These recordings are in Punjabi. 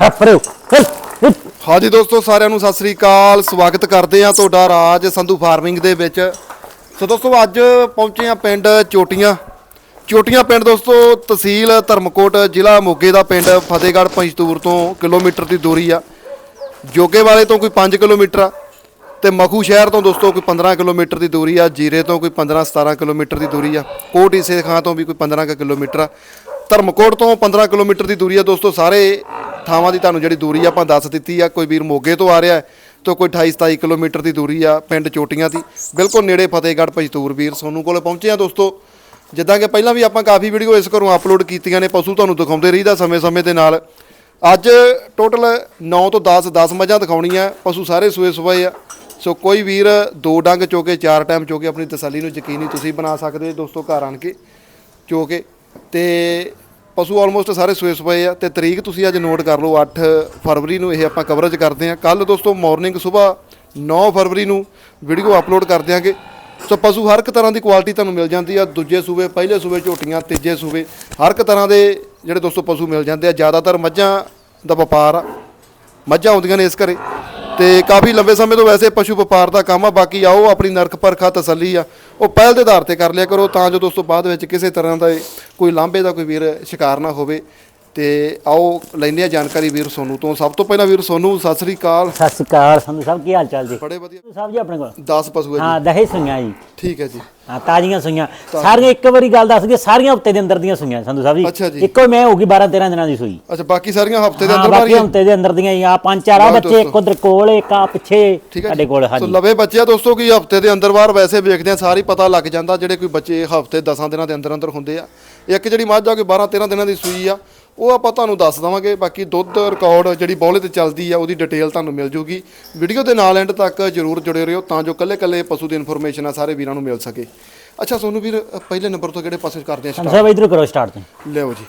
ਹੱਪਰੇ ਹਾਂਜੀ ਦੋਸਤੋ, ਸਾਰਿਆਂ ਨੂੰ ਸਤਿ ਸ੍ਰੀ ਅਕਾਲ। ਸਵਾਗਤ ਕਰਦੇ ਆ ਤੁਹਾਡਾ ਰਾਜ ਸੰਧੂ ਫਾਰਮਿੰਗ ਦੇ ਵਿੱਚ। ਸੋ ਦੋਸਤੋ, ਅੱਜ ਪਹੁੰਚੇ ਆ ਪਿੰਡ ਚੋਟੀਆਂ। ਚੋਟੀਆਂ ਪਿੰਡ ਦੋਸਤੋ, ਤਹਿਸੀਲ ਧਰਮਕੋਟ, ਜ਼ਿਲ੍ਹਾ ਮੋਗੇ ਦਾ ਪਿੰਡ, ਫਤਿਹਗੜ੍ਹ ਪੰਜਤੂਰ ਤੋਂ ਕਿਲੋਮੀਟਰ ਦੀ ਦੂਰੀ ਆ। ਜੋਗੇ ਵਾਲੇ ਤੋਂ ਕੋਈ 5 ਕਿਲੋਮੀਟਰ ਆ ਤੇ ਮਖੂ ਸ਼ਹਿਰ ਤੋਂ ਦੋਸਤੋ ਕੋਈ 15 ਕਿਲੋਮੀਟਰ ਦੀ ਦੂਰੀ ਆ। ਜੀਰੇ ਤੋਂ ਕੋਈ 15 17 ਕਿਲੋਮੀਟਰ ਦੀ ਦੂਰੀ ਆ। ਕੋਟ ਈਸੇ ਖਾਂ ਤੋਂ ਵੀ ਕੋਈ 15 ਕੁ ਕਿਲੋਮੀਟਰ ਆ। ਧਰਮਕੋਟ ਤੋਂ 15 ਕਿਲੋਮੀਟਰ ਦੀ ਦੂਰੀ ਆ ਦੋਸਤੋ, ਸਾਰੇ ਥਾਵਾਂ ਦੀ ਤੁਹਾਨੂੰ ਜਿਹੜੀ ਦੂਰੀ ਆਪਾਂ ਦੱਸ ਦਿੱਤੀ ਆ, ਕੋਈ ਵੀਰ ਮੋਗੇ ਤੋਂ ਆ ਰਿਹਾ ਹੈ, ਤਾਂ ਕੋਈ 28 27 ਕਿਲੋਮੀਟਰ ਦੀ ਦੂਰੀ ਆ ਪਿੰਡ ਚੋਟੀਆਂ ਦੀ। ਬਿਲਕੁਲ ਨੇੜੇ ਫਤਿਹਗੜ੍ਹ ਪਜਤੂਰ ਵੀਰ ਸੋਨੂੰ ਕੋਲੇ ਪਹੁੰਚੇ ਆ ਦੋਸਤੋ। ਜਿੱਦਾਂ ਕਿ ਪਹਿਲਾਂ ਵੀ ਆਪਾਂ ਕਾਫੀ ਵੀਡੀਓ ਇਸ ਘਰੋਂ ਅਪਲੋਡ ਕੀਤੀਆਂ ਨੇ, ਪਸ਼ੂ ਤੁਹਾਨੂੰ ਦਿਖਾਉਂਦੇ ਰਹੀਦਾ ਸਮੇਂ-ਸਮੇਂ ਦੇ ਨਾਲ। ਅੱਜ ਟੋਟਲ 9 ਤੋਂ 10 10 ਮੱਝਾਂ ਦਿਖਾਉਣੀਆਂ ਪਸ਼ੂ ਸਾਰੇ ਸੂਏ ਸੁਬਾਏ ਆ। ਸੋ ਕੋਈ ਵੀਰ ਦੋ ਡੰਗ ਚੋ ਕੇ ਚਾਰ ਟਾਈਮ ਚੋ ਕੇ ਆਪਣੀ ਤਸੱਲੀ ਨੂੰ ਯਕੀਨੀ ਤੁਸੀਂ ਬਣਾ ਸਕਦੇ ਦੋਸਤੋ ਘਰ ਆਣ ਕੇ ਚੋ ਕੇ ਤੇ ਪਸ਼ੂ ਆਲਮੋਸਟ ਸਾਰੇ ਸੂਏ ਸੁਪਏ ਆ। ਤੇ ਤਰੀਕ ਤੁਸੀਂ ਅੱਜ ਨੋਟ ਕਰ ਲਓ 8 ਫਰਵਰੀ ਨੂੰ ਇਹ ਆਪਾਂ ਕਵਰੇਜ ਕਰਦੇ ਆ। ਕੱਲ ਦੋਸਤੋ ਮਾਰਨਿੰਗ ਸਵੇਰ 9 ਫਰਵਰੀ ਨੂੰ ਵੀਡੀਓ ਅਪਲੋਡ ਕਰ ਦਿਆਂਗੇ ਸੋ ਪਸ਼ੂ ਹਰ ਇੱਕ ਤਰ੍ਹਾਂ ਦੀ ਕੁਆਲਿਟੀ ਤੁਹਾਨੂੰ ਮਿਲ ਜਾਂਦੀ ਆ। ਦੂਜੇ ਸੂਬੇ ਪਹਿਲੇ ਸੂਬੇ ਝੋਟੀਆਂ, ਤੀਜੇ ਸੂਬੇ ਹਰ ਇੱਕ ਤਰ੍ਹਾਂ ਦੇ ਜਿਹੜੇ ਦੋਸਤੋ ਪਸ਼ੂ ਮਿਲ ਜਾਂਦੇ ਆ। ਜ਼ਿਆਦਾਤਰ ਮੱਝਾਂ ਦਾ ਵਪਾਰ ਆ। ਮੱਝਾਂ ਆਉਂਦੀਆਂ ਨੇ ਇਸ ਘਰੇ। ਤੇ ਕਾਫੀ ਲੰਬੇ ਸਮੇਂ ਤੋਂ ਵੈਸੇ ਪਸ਼ੂ ਵਪਾਰ ਦਾ ਕੰਮ ਆ। ਬਾਕੀ ਆਓ, ਆਪਣੀ ਨਰਕ ਪਰਖਾ ਤਸੱਲੀ ਆ। ਉਹ ਪਹਿਲ ਦੇ ਆਧਾਰ ਤੇ ਕਰ ਲਿਆ ਕਰੋ, ਤਾਂ ਜੋ ਦੋਸਤੋ ਬਾਅਦ ਵਿੱਚ ਕਿਸੇ ਤਰ੍ਹਾਂ ਦਾ ਕੋਈ ਲਾਂਭੇ ਦਾ ਕੋਈ ਵੀਰ ਸ਼ਿਕਾਰ ਨਾ ਹੋਵੇ। ਤੇ ਆਓ ਲੈਂਦੇ ਆ ਜਾਣਕਾਰੀ ਵੀਰ ਸੋਨੂ ਤੋਂ। ਸਭ ਤੋਂ ਪਹਿਲਾਂ ਵੀਰ ਸੋਨੂ ਸਤਿ ਸ੍ਰੀ ਅਕਾਲ। ਸਤਿ ਸ਼੍ਰੀ ਅਕਾਲ ਸੰਧੂ ਸਾਹਿਬ ਕੀ ਹਾਲ ਚਾਲ ਜੀ? ਬੜੇ ਵਧੀਆ। ਸਾਹਿਬ ਜੀ ਆਪਣੇ ਕੋਲ? 10 ਪਸ਼ੂ ਹੈ ਹਾਂ ਦਹੇ ਸੁਈਆਂ ਜੀ। ਜੀ ਠੀਕ ਹੈ ਜੀ। ਹਾਂ ਤਾਜ਼ੀਆਂ ਸੁਈਆਂ। ਸਾਰੀਆਂ ਇੱਕ ਵਾਰੀ ਗੱਲ ਦੱਸ ਦਈਏ ਸਾਰੀਆਂ ਹਫ਼ਤੇ ਦੇ ਅੰਦਰ ਦੀਆਂ ਸੁਈਆਂ ਸੰਧੂ ਸਾਹਿਬ ਜੀ। ਜੀ। ਇੱਕੋ ਮੈਂ ਹੋਊਗੀ 12 13 ਦਿਨਾਂ ਦੀ ਸੂਈ। ਅੱਛਾ ਬਾਕੀ ਸਾਰੀਆਂ ਹਫ਼ਤੇ ਦੇ ਅੰਦਰ ਬਾਕੀ ਬਾਰੀਆਂ ਹਫ਼ਤੇ ਦੇ ਅੰਦਰ ਦੀਆਂ ਆ ਪੰਜ ਚਾਰ ਆ ਬੱਚੇ ਇੱਕ। ਉਧਰ ਕੋਲ ਇੱਕ ਆ ਪਿੱਛੇ ਸਾਡੇ ਜੀ। ਕੋਲ ਸੋ ਹਾਂਜੀ। ਲਵੇ ਬੱਚੇ ਆ ਦੋਸਤੋ ਕਿ ਹਫ਼ਤੇ ਦੇ ਅੰਦਰ ਬਾਹਰ ਵੈਸੇ ਵੇਖਦੇ ਆ ਸਾਰੀ ਪਤਾ ਲੱਗ ਜਾਂਦਾ ਜਿਹੜੇ ਕੋਈ ਬੱਚੇ ਹਫ਼ਤੇ 10 ਦਿਨਾਂ ਦੇ ਅੰਦਰ ਅੰਦਰ ਹੁੰਦੇ ਆ। ਇੱਕ ਜਿਹੜੀ ਮੱਝ ਆ ਕੋਈ 12 13 ਦਿਨਾਂ ਦੀ ਸੂਈ ਆ। ਉਹ ਆਪਾਂ ਤੁਹਾਨੂੰ ਦੱਸ ਦਵਾਂਗੇ ਬਾਕੀ ਦੁੱਧ ਰਿਕਾਰਡ ਜਿਹੜੀ ਬੌਲੇ ਤੇ ਚੱਲਦੀ ਆ ਉਹਦੀ ਡਿਟੇਲ ਤੁਹਾਨੂੰ ਮਿਲ ਜੂਗੀ। ਵੀਡੀਓ ਦੇ ਨਾਲ ਐਂਡ ਤੱਕ ਜਰੂਰ ਜੁੜੇ ਰਹੋ ਤਾਂ ਜੋ ਕੱਲੇ ਕੱਲੇ ਪਸ਼ੂ ਦੀ ਇਨਫੋਰਮੇਸ਼ਨ ਆ ਸਾਰੇ ਵੀਰਾਂ ਨੂੰ ਮਿਲ ਸਕੇ। ਅੱਛਾ ਸੋਨੂੰ ਵੀਰ ਪਹਿਲੇ ਨੰਬਰ ਤੋਂ ਕਿਹੜੇ ਪਾਸੇ ਕਰਦੇ ਆ ਸੰਧੂ ਸਾਹਿਬ ਇਧਰ ਕਰੋ ਸਟਾਰਟ ਤੇ? ਲਿਓ ਜੀ।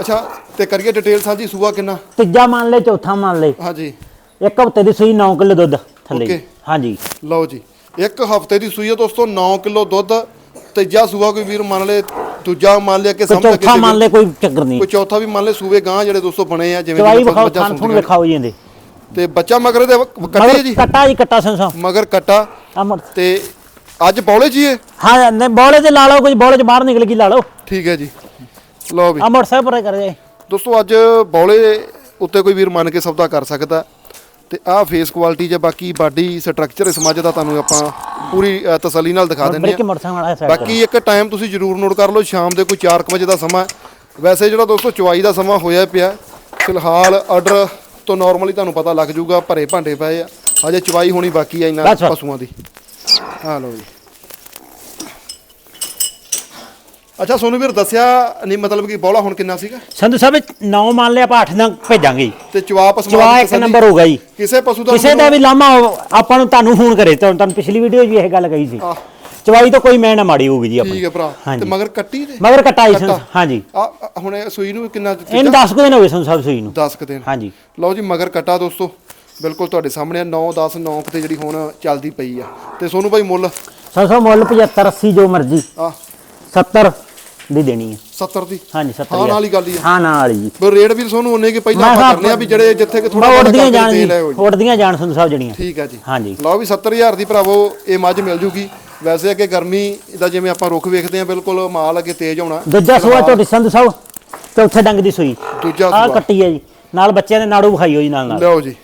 ਅੱਛਾ ਤੇ ਕਰੀਏ ਡਿਟੇਲ ਸਾਂਝੀ ਸੂਆ ਕਿੰਨਾ? ਤੀਜਾ ਮੰਨ ਲੈ ਚੌਥਾ ਮੰਨ ਲੈ। ਹਾਂਜੀ। ਇੱਕ ਹਫ਼ਤੇ ਦੀ ਸੂਈ 9 ਕਿਲੋ ਦੁੱਧ ਥੱਲੇ. ਹਾਂਜੀ। ਲਓ ਜੀ। ਇੱਕ ਹਫ਼ਤੇ ਦੀ ਸੂਈ ਆ ਦੋਸਤੋ 9 ਕਿਲੋ ਦੁੱਧ। ਤੀਜਾ ਸੂਆ ਕੋਈ ਵੀਰ ਮੰਨ ਲੇ ਦੂਜਾ ਮੰਨ ਲਿਆ ਕਿ ਕੋਈ ਸਮਝ ਚੌਥਾ ਮੰਨ ਲੈ ਕੋਈ ਚੱਕਰ ਨਹੀਂ। ਕੋਈ ਚੌਥਾ ਵੀ ਮੰਨ ਲੈ ਸੂਵੇ ਗਾਂ ਜਿਹੜੇ ਦੋਸਤੋ ਬਣੇ ਆ ਜਿਵੇਂ ਚਵਾਈ ਵਿਖਾਓ ਥੁਣ ਸੁਣਦੀਆਂ ਵਿਖਾਓ ਜੀ ਇਹਦੇ। ਤੇ ਬੱਚਾ ਮਗਰ ਦੇ ਕੱਟੇ ਜੀ? ਕੱਟਾ ਜੀ ਕੱਟਾ ਸੰਸਾ ਮਗਰ ਕੱਟਾ। ਅਮਰ ਤੇ ਅੱਜ ਬੌਲੇ ਜੀ ਇਹ? ਹਾਂ ਨੇ ਬੋਲੇ ਤੇ ਲਾ ਲਓ ਕੁਝ ਬੋਲੇ ਚ ਬਾਹਰ ਨਿਕਲ ਗਈ ਲਾ ਲਓ। ਠੀਕ ਹੈ ਜੀ। ਲਓ ਵੀ। ਅਮਰ ਸਾਹਿਬ ਪਰੇ ਕਰ ਜਾਏ ਦੋਸਤੋ ਅੱਜ ਬੌਲੇ ਉੱਤੇ ਕੋਈ ਵੀਰ ਮੰਨ ਕੇ ਸੌਦਾ ਕਰ ਸਕਦਾ। ਤੇ ਆਹ ਫੇਸ ਕੁਆਲਿਟੀ ਜਾਂ ਬਾਕੀ ਬਾਡੀ ਸਟਰਕਚਰ ਇਸ ਮੱਝ ਦਾ ਤੁਹਾਨੂੰ ਆਪਾਂ ਪੂਰੀ ਅ, ਤਸੱਲੀ ਨਾਲ ਦਿਖਾ ਦਿੰਦੇ ਬ੍ਰੇਕ ਹਾਂ ਮੋਟਰਸਾਈਕਲ ਵਾਲਾ ਸਾਈਡ ਬਾਕੀ ਇੱਕ ਟਾਈਮ ਤੁਸੀਂ ਜ਼ਰੂਰ ਨੋਟ ਕਰ ਲਓ ਸ਼ਾਮ ਦੇ ਕੋਈ 4 ਵਜੇ ਦਾ ਸਮਾਂ ਹੈ। ਵੈਸੇ ਜਿਹੜਾ ਦੋਸਤੋ ਚਵਾਈ ਦਾ ਸਮਾਂ ਹੋਇਆ ਪਿਆ ਫਿਲਹਾਲ ਆਰਡਰ ਤੋਂ ਨਾਰਮਲੀ ਤੁਹਾਨੂੰ ਪਤਾ ਲੱਗ ਜਾਊਗਾ ਭਰੇ ਭਾਂਡੇ ਪਏ ਆ ਹਜੇ ਚਵਾਈ ਹੋਣੀ ਬਾਕੀ ਆ ਇਹਨਾਂ ਬਸ, ਬਸ। ਪਸ਼ੂਆਂ ਦੀ ਹਾਂ ਲਓ ਜੀ ਅੱਛਾ ਸੋਨੂੰ ਵੀਰ ਦੱਸਿਆ ਨਹੀਂ ਮਤਲਬ ਕਿ ਬੌਲਾ ਹੁਣ ਕਿੰਨਾ ਸੀਗਾ? ਸੰਧੂ ਸਾਹਿਬ 9 ਮੰਨ ਲਿਆ ਆਪਾਂ 8 ਦਾ ਭੇਜਾਂਗੇ। ਜੀ। ਤੇ ਚਵਾ ਸਮਾਨ ਇੱਕ ਨੰਬਰ ਹੋਗਾ ਜੀ। ਕਿਸੇ ਪਸ਼ੂ ਦਾ ਕਿਸੇ ਦਾ ਵੀ ਲਾਮਾ ਹੋ- ਆਪਾਂ ਨੂੰ ਤੁਹਾਨੂੰ ਫੋਨ ਕਰੇ ਤੁਹਾਨੂੰ ਤੁਹਾਨੂੰ ਪਿਛਲੀ ਵੀਡੀਓ 'ਚ ਵੀ ਇਹ ਗੱਲ ਕਹੀ ਸੀ। ਆਹ, ਚਵਾਈ ਤਾਂ ਕੋਈ ਮੈਂ ਨਾ ਮਾੜੀ ਹੋਊਗੀ ਜੀ ਠੀਕ ਹੈ ਭਰਾ। ਤੇ। ਮਗਰ ਕੱਟੀ ਦੇ ਮਗਰ ਕੱਟਾ ਜੀ ਕੱਟਾ। ਸੰਧੂ- ਹਾਂਜੀ। ਆ ਆ, ਹੁਣ ਇਹ ਸੂਈ ਨੂੰ ਕਿੰਨਾ ਦਿੱਤੀ? ਇਹਨੂੰ 10 ਕੁ ਦਿਨ ਹੋ ਗਏ ਸੰਧੂ ਸਾਹਿਬ ਸੂਈ ਨੂੰ। 10 ਕ ਦਿਨ। ਹਾਂਜੀ। ਲਓ ਜੀ ਮਗਰ ਕੱਟਾ ਦੋਸਤੋ। ਬਿਲਕੁਲ ਤੁਹਾਡੇ ਸਾਹਮਣੇ 9 10 9 ਤੇ ਜਿਹੜੀ ਹੁਣ ਚੱਲਦੀ ਪਈ ਆ। ਤੇ ਸੋਨੂੰ ਭਾਈ ਮੁੱਲ? ਸੰਧੂ ਸਾਹਿਬ ਮੁੱਲ 75 80 ਜੋ ਮਰਜ਼ੀ। ਆ 70 ਦੀ ਦੇਣੀ ਹੈ। 70 ਦੀ? ਹਾਂਜੀ 70 ਹਾਂ ਨਾਲ ਹੀ ਗੱਲ ਹੀ ਆ। ਹਾਂ ਨਾਲ ਵਾਲੀ ਜੀ ਪਰ ਰੇਟ ਵੀ ਸੋਨੂੰ ਉਹਨੇ ਕਿ ਪਹਿਲਾਂ ਆਪਾਂ ਕਰਨੇ ਆ ਵੀ ਜਿਹੜੇ ਜਿੱਥੇ ਕਿ ਥੋੜਾ ਕਰਕੇ ਜਾਣ ਜੀ ਜੀ। ਉੜਦੀਆਂ ਜਾਣ ਸੰਧੂ ਸਾਹਿਬ ਜਿਹੜੀਆਂ। ਠੀਕ ਆ ਜੀ। ਹਾਂਜੀ। ਲਓ ਵੀ 70000 ਦੀ ਭਰਾਵੋ ਇਹ ਮੱਝ ਮਿਲ ਜੂਗੀ। ਵੈਸੇ ਅੱਗੇ ਗਰਮੀ ਦਾ ਜਿਵੇਂ ਆਪਾਂ ਰੁੱਖ ਵੇਖਦੇ ਆ ਬਿਲਕੁਲ ਮਾਲ ਅੱਗੇ ਤੇਜ਼ ਹੋਣਾ ਦੂਜਾ ਸੂਆ ਝੋਟੀ ਸੰਧੂ ਸਾਹਿਬ ਚੌਥੇ ਡੰਗ ਦੀ ਸੂਈ। ਦੂਜਾ ਸੂਆ। ਕੱਟੀ ਹੈ ਜੀ। ਨਾਲ ਬੱਚਿਆਂ ਦੇ ਨਾੜੂ ਵਿਖਾਈ ਹੋਈ ਨਾਲ ਨਾਲ ਲਓ ਜੀ।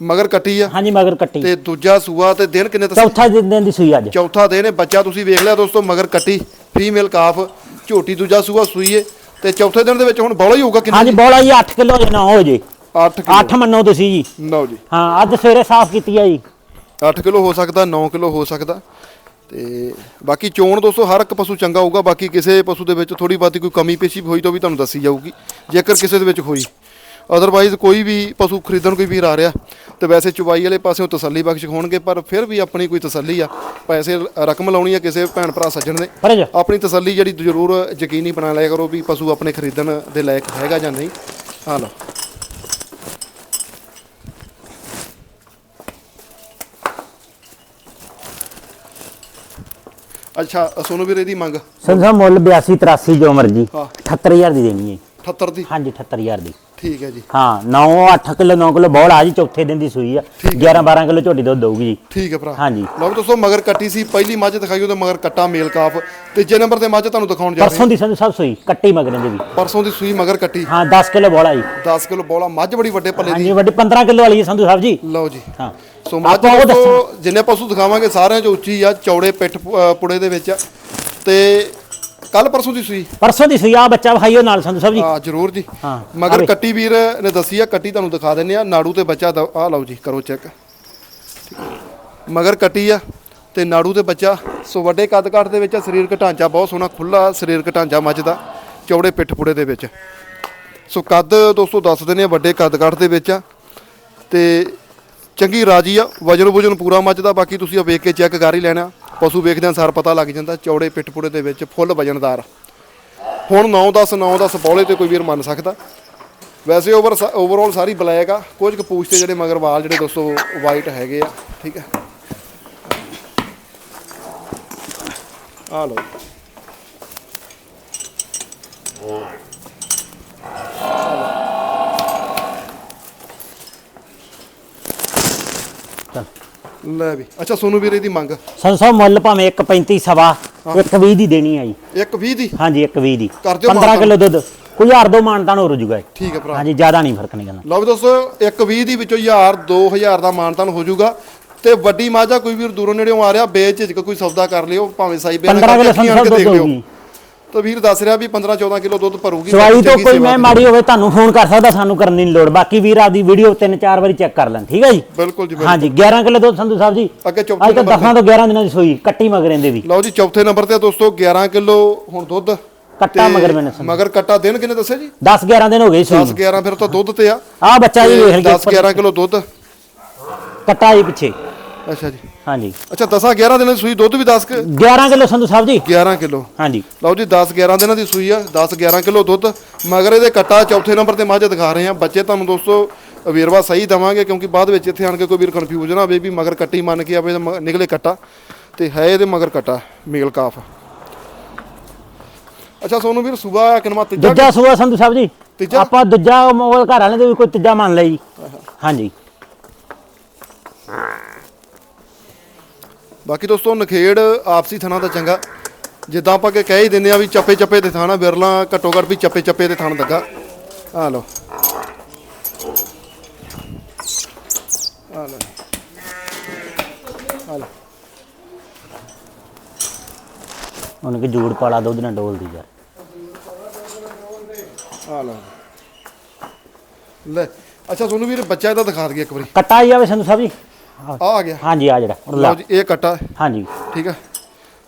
ਮਗਰ ਕੱਟੀ ਆ? ਹਾਂਜੀ ਮਗਰ ਕੱਟੀ। ਤੇ ਦੂਜਾ ਸੂਆ ਤੇ ਦਿਨ ਕਿੰਨੇ ਤੱਕ ਚੌਥਾ ਦਿਨ ਦਿਨ ਦੀ ਸੂਈ ਅੱਜ। ਚੌਥਾ ਦਿਨ ਹੈ ਬੱਚਾ ਤੁਸੀਂ ਵੇਖ ਲਿਆ ਦੋਸਤੋ ਮਗਰ ਕੱਟੀ ਫੀਮੇਲ ਕਾਫ ਝੋਟੀ ਦੂਜਾ ਸੂਆ ਸੂਈ ਏ। ਤੇ ਚੌਥੇ ਦਿਨ ਦੇ ਵਿੱਚ ਹੁਣ ਬੌਲਾ ਹੀ ਹੋਊਗਾ ਕਿੰਨਾ ਹਾਂਜੀ ਬੋਲਾ ਜੀ 8 ਕਿਲੋ ਨਾ ਹੋ ਜੇ। 8 ਕਿਲੋ। 8 ਮੰਨੋ ਤੁਸੀਂ ਜੀ। ਲਓ ਜੀ। ਹਾਂ ਅੱਜ ਸਵੇਰੇ ਸਾਫ਼ ਕੀਤੀ ਹੈ ਜੀ। 8 ਕਿਲੋ ਹੋ ਸਕਦਾ 9 ਕਿਲੋ ਹੋ ਸਕਦਾ। ਤੇ ਬਾਕੀ ਚੋਣ ਦੋਸਤੋ ਹਰ ਇੱਕ ਪਸ਼ੂ ਚੰਗਾ ਹੋਊਗਾ ਬਾਕੀ ਕਿਸੇ ਪਸ਼ੂ ਦੇ ਵਿੱਚ ਥੋੜੀ ਬਾਤੀ ਕੋਈ ਕਮੀ ਪੇਸ਼ੀ ਹੋਈ ਤਾਂ ਵੀ ਤੁਹਾਨੂੰ ਦੱਸੀ ਜਾਊਗੀ ਜੇਕਰ ਕਿਸੇ ਦੇ ਵਿੱਚ ਹੋਈ। ਅਦਰਵਾਈਜ਼ ਕੋਈ ਵੀ ਪਸ਼ੂ ਖਰੀਦਣ ਕੋਈ ਵੀਰ ਆ ਰਿਹਾ ਤੇ ਵੈਸੇ ਚੁਬਾਈ ਵਾਲੇ ਪਾਸਿਓਂ ਤਸੱਲੀ ਬਖਸ਼ ਹੋਣਗੇ ਪਰ ਫਿਰ ਵੀ ਆਪਣੀ ਕੋਈ ਤਸੱਲੀ ਆ ਪੈਸੇ ਰਕਮ ਲਾਉਣੀ ਆ ਕਿਸੇ ਭੈਣ ਭਰਾ ਸੱਜਣ ਜਾ ਆਪਣੀ ਤਸੱਲੀ ਜਿਹੜੀ ਜ਼ਰੂਰ ਯਕੀਨੀ ਬਣਾ ਲਿਆ ਕਰੋ ਵੀ ਪਸ਼ੂ ਆਪਣੇ ਖਰੀਦਣ ਦੇ ਲਾਇਕ ਹੈਗਾ ਜਾਂ ਨਹੀਂ। ਹਾਂ ਲਓ। ਅੱਛਾ ਸੋਨੂੰ ਵੀਰ ਇਹਦੀ ਮੰਗ। ਸਾਹਿਬ ਮੁੱਲ 82 83 ਜੋ ਮਰਜ਼ੀ ਹਾਂ। 78000 ਦੀ ਦੇਣੀ ਹੈ। 78 ਦੀ? ਹਾਂਜੀ 78000 ਦੀ। ਠੀਕ ਹੈ ਜੀ। ਹਾਂ 9 8 ਕਿਲੋ 9 ਕਿਲੋ ਬੋਲ ਆ ਜੀ ਚੌਥੇ ਦਿਨ ਦੀ ਸੂਈ ਆ। 11 12 ਕਿਲੋ ਝੋਟੀ ਦੁੱਧ ਦਊਗੀ ਜੀ। ਠੀਕ ਹੈ ਭਰਾ। ਹਾਂਜੀ। ਲਓ ਵੀ ਦੋਸਤੋ ਮਗਰ ਕੱਟੀ ਸੀ ਪਹਿਲੀ ਮੱਝ ਦਿਖਾਈ ਉਹਦੇ ਮਗਰ ਕੱਟਾ ਮੇਲ ਕਾਫ। ਤੀਜੇ ਨੰਬਰ ਤੇ ਮੱਝ ਤੁਹਾਨੂੰ ਦਿਖਾਉਣ ਜਾ ਰਹੇ ਪਰਸੋਂ ਦੀ ਸੰਧੂ ਸਾਹਿਬ ਸੂਈ ਕੱਟੀ ਮਗਰਾਂ ਦੇ ਵੀ। ਪਰਸੋਂ ਦੀ ਸੂਈ ਮਗਰ ਕੱਟੀ। ਹਾਂ 10 ਕਿਲੋ ਬੋਲਾ ਜੀ। 10 ਕਿਲੋ ਬੋਲਾ ਮੱਝ ਬੜੀ ਵੱਡੇ ਪੱਲੇ ਦੀ। ਹਾਂਜੀ ਵੱਡੀ 15 ਕਿਲੋ ਵਾਲੀ ਹੈ ਸੰਧੂ ਸਾਹਿਬ ਜੀ। ਲਓ ਜੀ। ਹਾਂ। ਸੋ ਮੱਝ ਜਿੰਨੇ ਪਸ਼ੂ ਦਿਖਾਵਾਂਗੇ ਸਾਰਿਆਂ ਚ ਉੱਚੀ ਆ ਚੌੜੇ ਪਿੱਠ ਪੁੜੇ ਦੇ ਵਿੱਚ ਆ। ਤੇ ਕੱਲ ਪਰਸੋਂ ਦੀ ਸੂਈ। ਪਰਸੋਂ ਦੀ ਸੂਈ ਆ ਬੱਚਾ ਵਿਖਾਈਓ ਨਾਲ ਸੰਧੂ ਸਾਹਿਬ ਜੀ। ਹਾਂ ਜਰੂਰ ਜੀ। ਹਾਂ, ਮਗਰ ਆਵੇ। ਕੱਟੀ ਵੀਰ ਨੇ ਦੱਸੀ ਆ ਕੱਟੀ ਤੁਹਾਨੂੰ ਦਿਖਾ ਦਿੰਨੇ ਆ। ਨਾੜੂ ਤੇ ਬੱਚਾ ਆ ਲਓ ਜੀ ਕਰੋ ਚੈੱਕ। ਮਗਰ ਕੱਟੀ ਆ ਤੇ ਨਾੜੂ ਤੇ ਬੱਚਾ। ਸੋ ਵੱਡੇ ਕੱਦ ਕਾਠ ਦੇ ਵਿੱਚ ਆ, ਸਰੀਰਕ ਢਾਂਚਾ ਬਹੁਤ ਸੋਹਣਾ ਖੁੱਲਾ ਸਰੀਰਕ ਢਾਂਚਾ ਮੱਝ ਦਾ ਚੌੜੇ ਪਿੱਠ ਪੁੜੇ ਦੇ ਵਿੱਚ। ਸੋ ਕੱਦ ਦੋਸਤੋ ਦੱਸ ਦਿੰਨੇ ਆ ਵੱਡੇ ਕੱਦ ਕਾਠ ਦੇ ਵਿੱਚ ਆ। ਤੇ ਚੰਗੀ ਰਾਜੀ ਆ ਵਜਨ ਵੁਜਨ ਪੂਰਾ ਮੱਝ ਦਾ ਬਾਕੀ ਤੁਸੀਂ ਆ ਵੇਖ ਕੇ ਚੈੱਕ ਕਰ ਹੀ ਲੈਣਾ। ਪਸ਼ੂ ਵੇਖਦਿਆਂ ਸਾਰ ਪਤਾ ਲੱਗ ਜਾਂਦਾ, ਚੌੜੇ ਪਿੱਠ ਪੁੜੇ ਦੇ ਵਿੱਚ ਫੁੱਲ ਵਜਨਦਾਰ ਹੁਣ 9 10 9 10 ਬੌਲੇ ਤੇ ਕੋਈ ਵੀਰ ਮੰਨ ਸਕਦਾ। ਵੈਸੇ ਓਵਰ ਓਵਰਆਲ ਸਾਰੀ ਬਲੈਕ ਆ, ਕੁਝ ਕੁ ਪੂਛ ਤੇ ਜਿਹੜੇ ਮਗਰ ਵਾਲ ਜਿਹੜੇ ਦੋਸਤੋ ਵਾਈਟ ਹੈਗੇ ਆ, ਠੀਕ ਆ। ਆ ਲਓ। ਲੈ ਵੀ। ਅੱਛਾ ਸੋਨੂ ਵੀਰ ਇਹਦੀ ਮੰਗ। ਸੰਧੂ ਸਾਹਿਬ ਮੁੱਲ ਭਾਵੇਂ 1.35 ਸਵਾ 1.20 ਦੀ ਦੇਣੀ ਆ ਜੀ। ਇੱਕ 20 ਦੀ? ਹਾਂਜੀ 1.20 ਦੀ। ਕਰ ਦਿਓ 15 ਮਾਨਤਾਨ। ਕਿਲੋ ਦੁੱਧ। ਕੋਈ ਹਜ਼ਾਰ ਦੋ ਮਾਨਤਾਨ ਹੋ ਇਹ। ਠੀਕ ਹੈ ਭਰਾ। ਹਾਂਜੀ ਜ਼ਿਆਦਾ ਨਹੀਂ ਫ਼ਰਕ ਨਹੀਂ ਕਰਨਾ ਲਓ ਵੀ ਦੋਸਤੋ ਇੱਕ 20 ਦੀ ਵਿੱਚੋਂ 1000 2000 ਦਾ ਮਾਨਤਾਨ ਹੋ ਜਾਊਗਾ। ਤੇ ਵੱਡੀ ਮਾਝਾ ਕੋਈ ਵੀਰ ਦੂਰੋਂ ਨੇੜੇੋਂ ਆ ਰਿਹਾ ਬੇਝਿਜਕ ਕੋਈ ਸੌਦਾ ਕਰ ਲਿਓ ਭਾਵੇਂ ਸਾਈ ਬੇਲ 15 ਕਿਲੋ ਦੁੱਧ ਹੋਊਗੀ। ਤਾਂ ਵੀਰ ਦੱਸ ਰਿਹਾ ਵੀ 15 14 ਕਿਲੋ ਦੁੱਧ ਭਰੂਗੀ ਸਵਾਈ ਤੋਂ ਕੋਈ ਮੈਂ। ਮਾੜੀ ਹੋਵੇ ਤੁਹਾਨੂੰ ਫੋਨ ਕਰ ਸਕਦਾ ਸਾਨੂੰ ਕਰਨ ਦੀ ਨਹੀਂ ਲੋੜ। ਬਾਕੀ ਵੀਰ ਆਪਦੀ ਵੀਡੀਓ ਤਿੰਨ ਚਾਰ ਵਾਰੀ ਚੈੱਕ ਕਰ ਲੈਣ ਠੀਕ ਹੈ ਜੀ? ਬਿਲਕੁਲ ਜੀ। ਹਾਂਜੀ 11 ਕਿਲੋ ਦੁੱਧ ਸੰਧੂ ਸਾਹਿਬ ਜੀ। ਅੱਗੇ ਚੌਥੇ ਅੱਜ ਤਾਂ ਨੰਬਰ 10 ਤੋਂ 11 ਦਿਨਾਂ ਦੀ ਸੂਈ ਕੱਟੀ ਮਗਰ ਇਹਦੇ ਵੀ। ਲਓ ਜੀ ਚੌਥੇ ਨੰਬਰ ਤੇ ਦੋਸਤੋ 11 ਕਿਲੋ ਹੁਣ ਦੁੱਧ। ਕੱਟਾ ਮਗਰ ਮੈਨੇ ਸੰਧੂ ਮਗਰ ਕੱਟਾ ਦਿਨ ਕਿੰਨੇ ਦੱਸਿਆ ਜੀ? 10 11 ਦਿਨ ਹੋ ਗਏ 10 ਸੂਈ 11 ਫਿਰ ਤਾਂ ਦੁੱਧ ਤੇ ਆ। ਆ ਬੱਚਾ ਜੀ ਵੇਖ 10 ਲਈਏ 11 ਕਿਲੋ ਦੁੱਧ। ਕੱਟਾ ਜੀ ਪਿੱਛੇ। ਅੱਛਾ ਜੀ। ਹਾਂਜੀ। ਅੱਛਾ 10 11 ਦਿਨਾਂ ਦੀ ਸੂਈ ਦੁੱਧ ਵੀ 10 ਕਿ- 11 ਕਿਲੋ ਸੰਧੂ ਸਾਹਿਬ ਜੀ। 11 ਕਿਲੋ। ਹਾਂਜੀ। ਲਓ ਜੀ 10 11 ਦਿਨਾਂ ਦੀ ਸੂਈ ਆ 10 11 ਕਿਲੋ ਦੁੱਧ। ਮਗਰ ਇਹਦੇ ਕੱਟਾ ਚੌਥੇ ਨੰਬਰ ਤੇ ਮੱਝ ਦਿਖਾ ਰਹੇ ਆ ਬੱਚੇ ਤੁਹਾਨੂੰ ਦੋਸਤੋ ਵੇਰਵਾ ਸਹੀ ਦਵਾਂਗੇ ਕਿਉਂਕਿ ਬਾਅਦ ਵਿੱਚ ਇੱਥੇ ਆਣ ਕੇ ਕੋਈ ਵੀਰ ਕਨਫਿਊਜ਼ਨ ਹੋਵੇ ਵੀ ਮਗਰ ਕੱਟੀ ਮੰਨ ਕੇ ਆਵੇ ਤਾਂ ਮ- ਨਿਕਲੇ ਕੱਟਾ। ਤੇ ਹੈ ਇਹਦੇ ਮਗਰ ਕੱਟਾ ਮੇਲ ਕਾਫ। ਅੱਛਾ ਸੋਨੂੰ ਵੀਰ ਸੂਬਾ ਕਿਨਮਾ ਤੀਜਾ ਦੂਜਾ ਸੂਆ ਸੰਧੂ ਸਾਹਿਬ ਜੀ। ਤੀਜਾ? ਆਪਾਂ ਦੂਜਾ ਮੋਬਾਈਲ ਘਰ ਵਾਲੇ ਦੇ ਵੀ ਕੋਈ ਤੀਜਾ ਮੰਨ ਲਈ ਹਾਂਜੀ। ਬਾਕੀ ਦੋਸਤੋ ਨਖੇੜ ਆਪਸੀ ਥਣਾ ਦਾ ਚੰਗਾ। ਜਿੱਦਾਂ ਆਪਾਂ ਕਿ ਕਹਿ ਹੀ ਦਿੰਦੇ ਆ ਵੀ ਚੱਪੇ ਚੱਪੇ ਤੇ ਥਾਣਾ ਬਿਰਲਾ ਘੱਟੋ ਘੱਟ ਵੀ ਚੱਪੇ ਚੱਪੇ ਤੇ ਥਣ ਲੱਗਾ। ਆ ਲਓ। ਆ ਲਓ। ਆ ਲਓ। ਉਹਨੇ ਕਿ ਜੂੜ ਪਾਲਾ ਦੁੱਧ ਨਾਲ ਡੋਲਦੀ ਯਾਰ। ਆ ਲਓ। ਲੈ ਅੱਛਾ ਤੁਹਾਨੂੰ ਵੀਰ ਬੱਚਾ ਇਹਦਾ ਦਿਖਾ ਦਈਏ ਇੱਕ ਵਾਰੀ। ਕੱਟਾ ਹੀ ਆਵੇ ਸੰਧੂ ਸਾਹਿਬ ਜੀ ਆ ਗਿਆ। ਹਾਂਜੀ ਆ ਜਿਹੜਾ ਲਓ ਜੀ ਇਹ ਕੱਟਾ। ਹਾਂਜੀ। ਠੀਕ ਆ।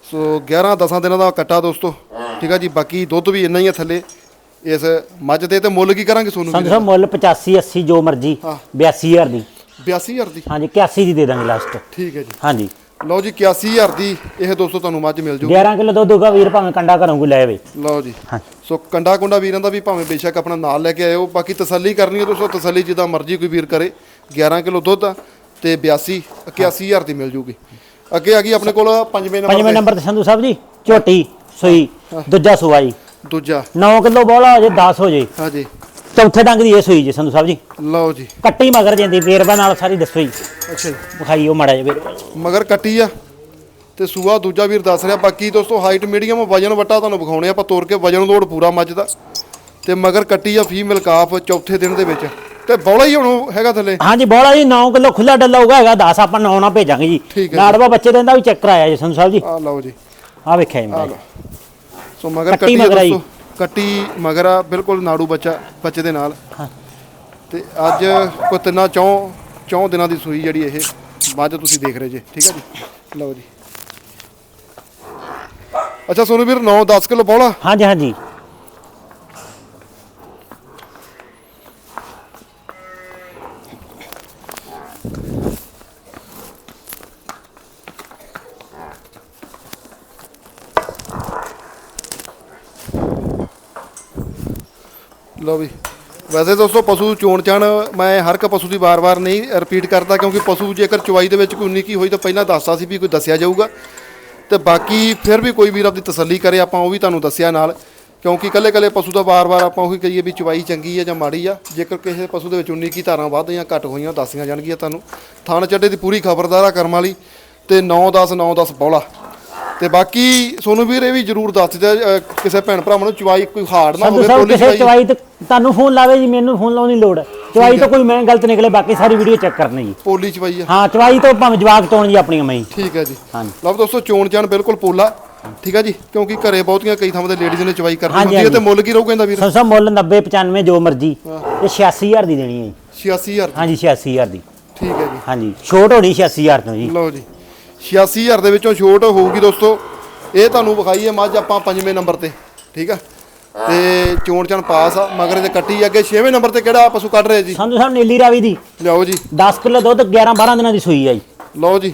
ਸੋ 11 10 ਦਿਨਾਂ ਦਾ ਕੱਟਾ ਦੋਸਤੋ। ਠੀਕ ਆ ਜੀ ਬਾਕੀ ਦੁੱਧ ਵੀ ਇੰਨਾ ਹੀ ਆ ਥੱਲੇ। ਇਸ ਮੱਝ ਦੇ ਤੇ ਮੁੱਲ ਕੀ ਕਰਾਂਗੇ ਸੋਨੂੰ ਸੰਧੂ ਸਾਹਿਬ ਮੁੱਲ 85 80 ਜੋ ਮਰਜ਼ੀ ਹਾਂ। 82000 ਦੀ। 82000 ਦੀ? ਹਾਂਜੀ 81 ਦੀ ਦੇ ਦਾਂਗੇ ਲਾਸਟ ਠੀਕ ਹੈ ਜੀ। ਹਾਂਜੀ। ਲਓ ਜੀ 81000 ਦੀ ਇਹ ਦੋਸਤੋ ਤੁਹਾਨੂੰ ਮੱਝ ਮਿਲ ਜੂ। 11 ਕਿਲੋ ਦੁੱਧ ਹੋਗਾ ਵੀਰ ਭਾਵੇਂ ਕੰਡਾ ਘਰੋਂ ਕੋਈ ਲੈ ਆਵੇ। ਲਓ ਜੀ। ਹਾਂ। ਸੋ ਕੰਡਾ ਕੁੰਡਾ ਵੀਰਾਂ ਦਾ ਵੀ ਭਾਵੇਂ ਬੇਸ਼ੱਕ ਆਪਣਾ ਨਾਲ ਲੈ ਕੇ ਆਇਓ। ਬਾਕੀ ਤਸੱਲੀ ਕਰਨੀ ਹੈ ਦੋਸਤੋ ਤਸੱਲੀ ਜਿੱਦਾਂ ਮਰਜ਼ੀ ਕੋਈ ਵੀਰ ਕਰੇ। 11 ਕਿਲੋ ਦੁੱਧ ਆ। ਤੇ 82 81000 ਦੀ ਮਿਲ ਜੂਗੀ। ਅੱਗੇ ਆ ਗਈ ਆਪਣੇ ਕੋਲ ਪੰਜਵੇਂ ਪੰਜਵੇਂ ਨੰਬਰ ਨੰਬਰ ਤੇ ਸੰਧੂ ਸਾਹਿਬ ਜੀ ਝੋਟੀ ਸੂਈ ਦੂਜਾ ਸੂਆ ਜੀ। ਦੂਜਾ। 9 ਕਿਲੋ ਬੋਲਾ ਹੋ ਜੇ। 10 ਹੋ ਜੇ। ਹਾਂਜੀ ਚੌਥੇ ਡੰਗ ਦੀ ਇਹ ਸੂਈ ਜੀ ਸੰਧੂ ਸਾਹਿਬ ਜੀ। ਲਓ ਜੀ। ਕੱਟੀ ਮਗਰ ਜਾਂਦੀ ਵੇਰਵਾ ਨਾਲ ਸਾਰੀ ਦੱਸੋ। ਜੀ ਅੱਛਾ ਜੀ। ਵਿਖਾਈ ਉਹ ਮਾੜਾ ਵੇਰਵਾ। ਮਗਰ ਕੱਟੀ ਆ ਤੇ ਸੂਆ ਦੂਜਾ ਵੀਰ ਦੱਸ ਰਿਹਾ। ਬਾਕੀ ਦੋਸਤੋ ਹਾਈਟ ਮੀਡੀਅਮ ਵਜਨ ਵਟਾ ਤੁਹਾਨੂੰ ਵਿਖਾਉਣੇ ਆਪਾਂ ਤੋੜ ਕੇ ਵਜਨ ਲੋਡ ਪੂਰਾ ਮੱਝ ਦਾ। ਤੇ ਮਗਰ ਕੱਟੀ ਆ ਫੀਮੇਲ ਕਾਫ ਚੌਥੇ ਦਿਨ ਦੇ ਵਿੱਚ। ਤੇ ਬੌਲਾ ਹੀ ਹੁਣ ਹੈਗਾ ਥੱਲੇ? ਹਾਂਜੀ ਬੋਲਾ ਜੀ 9 ਕਿਲੋ ਖੁੱਲਾ ਡੱਲਾ ਹੋਗਾ ਹੈਗਾ 10 ਆਪਾਂ 9 ਨਾ ਭੇਜਾਂਗੇ ਜੀ। ਠੀਕ ਹੈ ਬੱਚੇ ਦਿੰਦਾ ਵੀ ਚੈੱਕ ਕਰਾਇਆ ਜੀ ਸਾਹਿਬ ਜੀ। ਆ ਲਓ ਜੀ। ਆ ਵੇਖਿਆ ਜੀ ਆ ਮੈਂ ਲਓ। ਸੋ ਮਗਰ ਕੱਟੀ ਕੱਟੀ ਆ ਮਗਰ ਆਈ। ਦੋਸਤੋ ਕੱਟੀ ਮਗਰ ਆ ਬਿਲਕੁਲ ਨਾੜੂ ਬੱਚਾ ਬੱਚੇ ਦੇ ਨਾਲ। ਹਾਂ। ਤੇ ਅੱਜ ਕੋ ਤਿੰਨਾਂ ਚੌਂ ਚੌਂ ਦਿਨਾਂ ਦੀ ਸੂਈ ਜਿਹੜੀ ਇਹ ਮੱਝ ਤੁਸੀਂ ਦੇਖ ਰਹੇ ਜੇ ਠੀਕ ਹੈ ਜੀ? ਲਓ ਜੀ। ਅੱਛਾ ਸੋਨੂੰ ਵੀਰ 9 10 ਕਿਲੋ ਬੌਲਾ? ਹਾਂਜੀ ਹਾਂਜੀ। ਲਓ ਵੀ। ਵੈਸੇ ਦੋਸਤੋ, ਪਸ਼ੂ ਚੋਣ ਚਾਣ ਮੈਂ ਹਰ ਇੱਕ ਪਸ਼ੂ ਦੀ ਵਾਰ-ਵਾਰ ਨਹੀਂ ਰਿਪੀਟ ਕਰਦਾ ਕਿਉਂਕਿ ਪਸ਼ੂ ਜੇਕਰ ਚੁਆਈ ਦੇ ਵਿੱਚ ਕੋਈ ਉਨੀ ਕੀ ਹੋਈ ਤਾਂ ਪਹਿਲਾਂ ਦੱਸਦਾ ਸੀ ਵੀ ਕੋਈ ਦੱਸਿਆ ਜਾਊਗਾ। ਤੇ ਬਾਕੀ ਫਿਰ ਵੀ ਕੋਈ ਵੀਰ ਆਪਦੀ ਤਸੱਲੀ ਕਰੇ, ਆਪਾਂ ਉਹ ਵੀ ਤੁਹਾਨੂੰ ਦੱਸਿਆ ਨਾਲ। ਕਿਉਂਕਿ ਕੱਲੇ ਕੱਲੇ ਪਸ਼ੂ ਦਾ ਵਾਰ-ਵਾਰ ਆਪਾਂ ਉਹੀ ਕਹੀਏ ਵੀ ਚਵਾਈ ਚੰਗੀ ਆ ਜਾਂ ਮਾੜੀ ਆ। ਜੇਕਰ ਕਿਸੇ ਪਸ਼ੂ ਦੇ ਵਿੱਚ ਉਨੀ ਕੀ ਧਾਰਾਂ ਵੱਧ ਜਾਂ ਘੱਟ ਹੋਈਆਂ, ਦੱਸੀਆਂ ਜਾਣਗੀਆਂ ਤੁਹਾਨੂੰ। ਥਾਣ ਚੱਡੇ ਦੀ ਪੂਰੀ ਖਬਰਦਾਰ ਆ ਕਰਮ ਵਾਲੀ ਤੇ 9-10 9-10 ਬੌਲਾ। ਤੇ ਬਾਕੀ ਸੋਨੂੰ ਵੀਰ ਇਹ ਵੀ ਜਰੂਰ ਦੱਸ ਦਿਓ ਕਿਸੇ ਭੈਣ ਭਰਾਵਾਂ ਨੂੰ ਚਵਾਈ ਕੋਈ ਹਾਰਡ ਨਾ ਹੋਵੇ ਸਾਹਿਬ ਪੋਲੀ ਕਿਸੇ ਚਵਾਈ ਤੇ ਤੁਹਾਨੂੰ ਫੋਨ ਲਾਵੇ ਜੀ ਮੈਨੂੰ ਫੋਨ ਲਾਉਣ ਦੀ ਲੋੜ। ਚਵਾਈ ਤੋਂ ਕੋਈ ਮੈਂ ਗਲਤ ਨਿਕਲੇ ਬਾਕੀ ਸਾਰੀ ਵੀਡੀਓ ਚੈੱਕ ਕਰਨੀ ਜੀ। ਪੋਲੀ ਚਵਾਈ ਆ। ਹਾਂ ਚਵਾਈ ਤੋਂ ਭਾਵੇਂ ਜਵਾਕ ਤੋਣ ਜੀ ਆਪਣੀਆਂ ਮੈਂ ਠੀਕ ਹੈ ਜੀ। ਲਓ ਦੋਸਤੋ ਚੋਣ ਚਾਣ ਬਿਲਕੁਲ ਪੋਲਾ। ਠੀਕ ਹੈ ਜੀ ਕਿਉਂਕਿ ਘਰੇ ਬਹੁਤੀਆਂ ਕਈ ਥਾਵਾਂ ਤੇ ਲੇਡੀਜ਼ ਨੇ ਚਵਾਈ ਕਰਨੀ ਹੁੰਦੀ ਹੈ ਤੇ। ਮੁੱਲ ਕੀ ਰਹੂ ਕਹਿੰਦਾ ਵੀਰ? ਸੰਸਾ ਮੁੱਲ 90 95 ਜੋ ਮਰਜ਼ੀ। ਇਹ 86000 ਦੀ ਦੇਣੀ ਹੈ ਜੀ। 86000 ਹਾਂਜੀ 86000 ਦੀ। ਠੀਕ ਹੈ ਜੀ। ਹਾਂਜੀ ਛੋਟ ਹੋਣੀ 86000 ਤੋਂ ਜੀ। ਲਓ ਜੀ। 86000 ਦੇ ਵਿੱਚੋਂ ਛੋਟ ਹੋਊਗੀ ਦੋਸਤੋ। ਇਹ ਤੁਹਾਨੂੰ ਵਿਖਾਈ ਹੈ ਮੱਝ ਆਪਾਂ ਪੰਜਵੇਂ ਨੰਬਰ ਤੇ ਠੀਕ ਆ? ਤੇ ਚੋਣ ਚਾਣ ਪਾਸ ਆ ਮਗਰ ਇਹਦੇ ਕੱਟੀ ਅੱਗੇ 6ਵੇਂ ਨੰਬਰ ਤੇ ਕਿਹੜਾ ਪਸ਼ੂ ਕੱਢ ਰਹੇ ਜੀ? ਸੰਧੂ ਸਾਹਿਬ ਨੀਲੀ ਰਾਵੀ ਦੀ। ਲਿਆਓ ਜੀ। 10 ਕਿਲੋ ਦੁੱਧ 11 12 ਦਿਨਾਂ ਦੀ ਸੂਈ ਜੀ। ਲਓ ਜੀ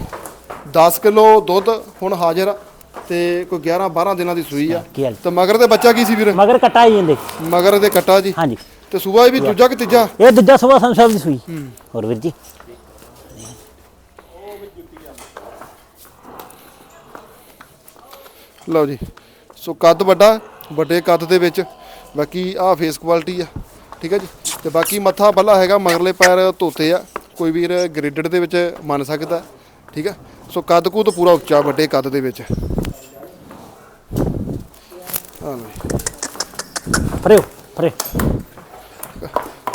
10 ਕਿਲੋ ਦੁੱਧ ਹੁਣ ਹਾਜ਼ਰ ਆ ਤੇ ਕੋਈ 11 12 ਦਿਨਾਂ ਦੀ ਸੂਈ ਆ। ਕੀ ਹਾਲ ਤੇ ਮਗਰ ਦੇ ਬੱਚਾ ਕੀ ਸੀ ਵੀਰ? ਮਗਰ ਕਟਾ ਹੀ ਜਾਂਦੇ ਮਗਰ ਦੇ ਕੱਟਾ ਜੀ। ਹਾਂਜੀ। ਤੇ ਸੂਆ ਇਹ ਵੀ ਦੂਜਾ ਕਿ ਤੀਜਾ? ਇਹ ਦੂਜਾ ਸਵਾ ਸੰਧੂ ਸਾਹਿਬ ਦੀ ਸੂਈ। ਹੋਰ ਵੀਰ ਜੀ। ਲਓ ਜੀ। ਸੋ ਕੱਦ ਵੱਡਾ ਵੱਡੇ ਕੱਦ ਦੇ ਵਿੱਚ। ਬਾਕੀ ਆਹ ਫੇਸ ਕੁਆਲਿਟੀ ਆ ਠੀਕ ਹੈ ਜੀ। ਤੇ ਬਾਕੀ ਮੱਥਾ ਬੱਲਾ ਹੈਗਾ ਮਗਰਲੇ ਪੈਰ ਧੋਤੇ ਆ। ਕੋਈ ਵੀਰ ਗ੍ਰੇਡਡ ਦੇ ਵਿੱਚ ਮੰਨ ਸਕਦਾ ਠੀਕ ਆ। ਸੋ ਕੱਦ ਕੁੱਦ ਪੂਰਾ ਉੱਚਾ ਵੱਡੇ ਕੱਦ ਦੇ ਵਿੱਚ। ਜੀ। ਫਰਿਓ ਫਰੇ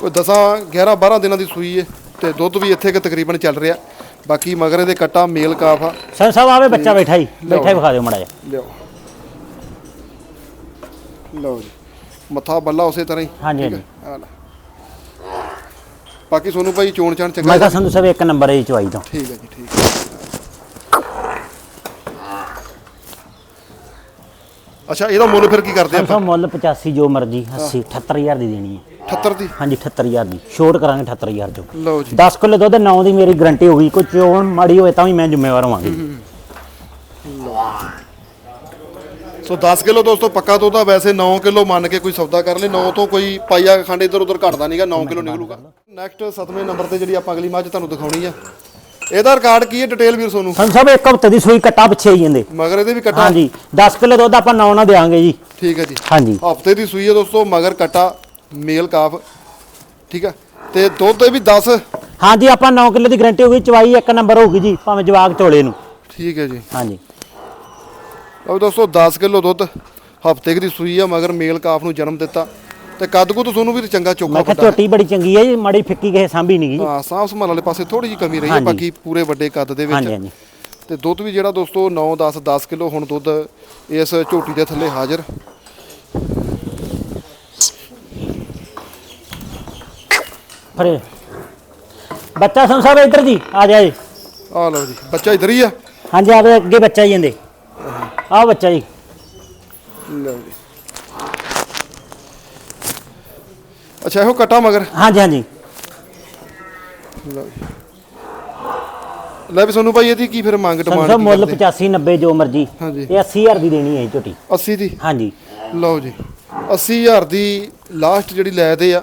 ਕੋਈ 10 11 12 ਦਿਨਾਂ ਦੀ ਸੂਈ ਹੈ ਤੇ ਦੁੱਧ ਵੀ ਇੱਥੇ ਕਿ ਤਕਰੀਬਨ ਚੱਲ ਰਿਹਾ। ਬਾਕੀ ਮਗਰੇ ਦੇ ਕੱਟਾ ਮੇਲ ਕਾਫ ਆ। ਸੰਧੂ ਸਾਹਿਬ ਆਵੇ ਬੱਚਾ ਬੈਠਾ ਹੀ ਬੈਠਾ ਹੀ ਵਿਖਾ ਦਿਓ ਮੜਾ ਜਾ ਲਿਓ ਲਓ ਜੀ। ਮੱਥਾ ਬੱਲਾ ਉਸੇ ਤਰ੍ਹਾਂ ਹੀ। ਹਾਂਜੀ, ਠੀਕ ਹੈ? ਆਹ ਲੈ। ਬਾਕੀ ਸੋਨੂੰ ਭਾਈ ਚੋਣ ਚਾਣ ਚੰਗਾ ਮੈਂ ਕਿਹਾ ਸੰਧੂ ਸਾਹਿਬ ਇੱਕ ਨੰਬਰ ਹੈ ਜੀ ਚਵਾਈ ਤੋਂ। ਠੀਕ ਹੈ ਜੀ ਠੀਕ ਹੈ। ਅੱਛਾ ਇਹਦਾ ਮੁੱਲ ਫਿਰ ਕੀ ਕਰਦੇ ਸੰਧੂ ਆਪਾਂ? ਸਾਹਿਬ ਮੁੱਲ 85 ਜੋ ਮਰਜ਼ੀ 80 78000 ਦੀ ਦੇਣੀ ਹੈ। 78 ਦੀ? ਹਾਂਜੀ 78000 ਦੀ। ਛੋਟ ਕਰਾਂਗੇ 78000 ਚੋਂ। ਲਓ ਜੀ। 10 ਕਿਲੋ ਦੁੱਧ 9 ਦੀ ਮੇਰੀ ਗਰੰਟੀ ਹੋਗੀ ਕੋਈ ਚੋਣ ਮਾੜੀ ਹੋਏ ਤਾਂ ਵੀ ਮੈਂ ਜ਼ਿੰਮੇਵਾਰ ਹੋਵਾਂਗੀ। ਸੋ 10 ਕਿਲੋ ਦੋਸਤੋ ਪੱਕਾ ਆ ਵੈਸੇ 9 ਕਿਲੋ ਮੰਨ ਕੇ ਕੋਈ ਸੌਦਾ ਕਰ ਲੇ 9 ਤੋਂ ਕੋਈ ਪਾਈਆ ਖੰਡ ਇੱਧਰ ਉੱਧਰ ਘਟਦਾ ਨਹੀਂਗਾ 9 ਕਿਲੋ ਨਿਕਲੂਗਾ। ਨੈਕਸਟ 7ਵੇਂ ਨੰਬਰ ਤੇ ਜਿਹੜੀ ਆਪਾਂ ਅਗਲੀ ਮੱਝ ਤੁਹਾਨੂੰ ਦਿਖਾਉਣੀ ਆ। ਇਹਦਾ ਰਿਕਾਰਡ ਕੀ ਹੈ ਡਿਟੇਲ ਵੀਰ ਸੋਨੂੰ? ਸੰਧੂ ਸਾਹਿਬ ਇੱਕ ਹਫ਼ਤੇ ਦੀ ਸੂਈ ਕੱਟਾ ਪਿੱਛੇ ਹੀ ਜਾਂਦੇ। ਮਗਰ ਇਹਦੇ ਵੀ ਕੱਟਾ? ਹਾਂਜੀ 10 ਕਿਲੋ ਦੁੱਧ ਆਪਾਂ 9 ਨਾ ਦੇਵਾਂਗੇ ਜੀ। ਠੀਕ ਹੈ ਜੀ। ਹਾਂਜੀ। ਹਫ਼ਤੇ ਦੀ ਸੂਈ ਹੈ ਦੋਸਤੋ ਮਗਰ ਕੱਟਾ ਮੇਲ ਕਾਫ ਠੀਕ ਆ? ਤੇ ਦੁੱਧ ਇਹ ਵੀ 10 ਹਾਂਜੀ ਆਪਾਂ 9 ਕਿਲੋ ਦੀ ਗਰੰਟੀ ਹੋਗੀ ਚਵਾਈ ਇੱਕ ਨੰਬਰ ਹੋਊਗੀ ਜੀ ਭਾਵੇਂ ਜਵਾਕ ਝੋਲੇ ਨੂੰ। ਠੀਕ ਹੈ ਜੀ। ਹਾਂਜੀ। ਲਓ ਦੋਸਤੋ 10 ਕਿਲੋ ਦੁੱਧ ਹਫ਼ਤੇ ਦੀ ਸੂਈ ਆ ਮਗਰ ਮੇਲ ਕਾਫ ਨੂੰ ਜਨਮ ਦਿੱਤਾ। ਤੇ ਕੱਦ ਕੁ ਤੁਹਾਨੂੰ ਵੀ ਚੰਗਾ ਚੋਖਾ ਮੈਂ ਕਿਹਾ ਵੱਡਾ ਝੋਟੀ ਬੜੀ ਚੰਗੀ ਹੈ ਜੀ ਮਾੜੀ ਫਿੱਕੀ ਕਿਸੇ ਸਾਂਭੀ ਨਹੀਂ ਗਈ ਹਾਂ ਸਾਫ਼ ਸੰਭਾਲ ਵਾਲੇ ਪਾਸੇ ਥੋੜੀ ਜਿਹੀ ਕਮੀ ਰਹੀ ਹੈ ਹਾਂਜੀ। ਬਾਕੀ ਪੂਰੇ ਵੱਡੇ ਕੱਦ ਦੇ ਹਾਂਜੀ ਵਿੱਚ। ਹਾਂਜੀ ਤੇ ਦੁੱਧ ਵੀ ਜਿਹੜਾ ਦੋਸਤੋ 9 10 10 ਕਿਲੋ ਹੁਣ ਦੁੱਧ ਇਸ ਝੋਟੀ ਦੇ ਥੱਲੇ ਹਾਜ਼ਰ। ਫਰੇ ਬੱਚਾ ਸਾਹਿਬ ਇੱਧਰ ਜੀ ਆ ਜਾਏ ਆ ਲਓ ਜੀ ਬੱਚਾ ਇਧਰ ਹੀ ਆ। ਹਾਂਜੀ ਆਵੇ ਅੱਗੇ ਬੱਚਾ ਹੀ ਜਾਂਦੇ। ਆਹ ਬੱਚਾ ਜੀ। ਲਓ ਜੀ। ਅੱਛਾ ਇਹੋ ਕਟਾ ਮਗਰ? ਹਾਂਜੀ ਹਾਂਜੀ। ਲਓ ਜੀ। ਲੈ ਵੀ ਸੋਨੂੰ ਭਾਈ ਇਹਦੀ ਕੀ ਫਿਰ ਮੰਗ ਡਿਮਾਂਡ ਸਾਹਿਬ ਮੁੱਲ 85 90 ਜੋ ਮਰਜ਼ੀ। ਹਾਂਜੀ। ਇਹ 80000 ਦੀ ਦੇਣੀ ਹੈ ਝੋਟੀ। 80 ਦੀ? ਹਾਂਜੀ। ਲਓ ਜੀ। 80000 ਦੀ ਲਾਸਟ ਜਿਹੜੀ ਲੈ ਦੇ ਆ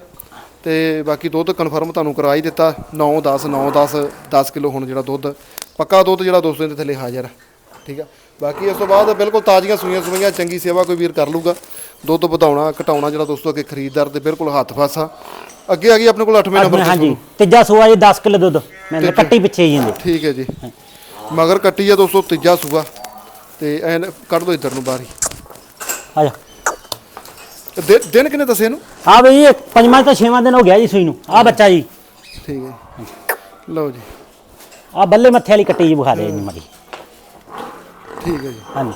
ਤੇ ਬਾਕੀ ਦੁੱਧ ਕਨਫਰਮ ਤੁਹਾਨੂੰ ਕਰਾ ਹੀ ਦਿੱਤਾ। 9 10 9 10 10 ਕਿਲੋ ਹੁਣ ਜਿਹੜਾ ਦੁੱਧ। ਪੱਕਾ ਦੁੱਧ ਜਿਹੜਾ ਦੋਸਤੋ ਦੇ ਥੱਲੇ ਹਾਜ਼ਰ ਆ। ਠੀਕ ਆ? ਬਾਕੀ ਇਸ ਤੋਂ ਬਾਅਦ ਬਿਲਕੁਲ ਤਾਜ਼ੀਆਂ ਸੂਈਆਂ ਸੂਈਆਂ ਚੰਗੀ ਸੇਵਾ ਕੋਈ ਵੀਰ ਕਰ ਲੂਗਾ। ਦੁੱਧ ਵਧਾਉਣਾ ਘਟਾਉਣਾ ਜਿਹੜਾ ਦੋਸਤੋ ਅੱਗੇ ਖਰੀਦਦਾਰ ਦੇ ਬਿਲਕੁਲ ਹੱਥ ਫਾਸਾ। ਅੱਗੇ ਆ ਗਈ ਆਪਣੇ ਕੋਲ 8ਵੇਂ ਨੰਬਰ ਤੇ ਹਾਂਜੀ। ਤੀਜਾ ਸੂਆ ਜੀ 10 ਕਿਲੋ ਦੁੱਧ। ਮੈਂ ਕੱਟੀ ਪਿੱਛੇ ਹੀ ਜਾਂਦੇ। ਠੀਕ ਹੈ ਜੀ। ਮਗਰ ਕੱਟੀ ਆ ਦੋਸਤੋ ਤੀਜਾ ਸੂਆ। ਤੇ ਐਨ ਕੱਢ ਦੋ ਇੱਧਰ ਨੂੰ ਬਾਹਰ ਹੀ। ਆ ਜਾ। ਤੇ ਦਿਨ- ਕਿੰਨੇ ਦੱਸੇ ਇਹਨੂੰ? ਆ ਬਈ ਇਹ ਪੰਜਵਾਂ ਤੋਂ ਛੇਵਾਂ ਦਿਨ ਹੋ ਗਿਆ ਜੀ ਸੂਈ ਨੂੰ। ਆ ਬੱਚਾ ਜੀ। ਠੀਕ ਹੈ। ਲਓ ਜੀ। ਆ ਬੱਲੇ ਮੱਥੇ ਵਾਲੀ ਕੱਟੀ ਜੀ ਦੇ ਜੀ ਮਾੜੀ। ਠੀਕ ਹੈ ਜੀ। ਹਾਂਜੀ।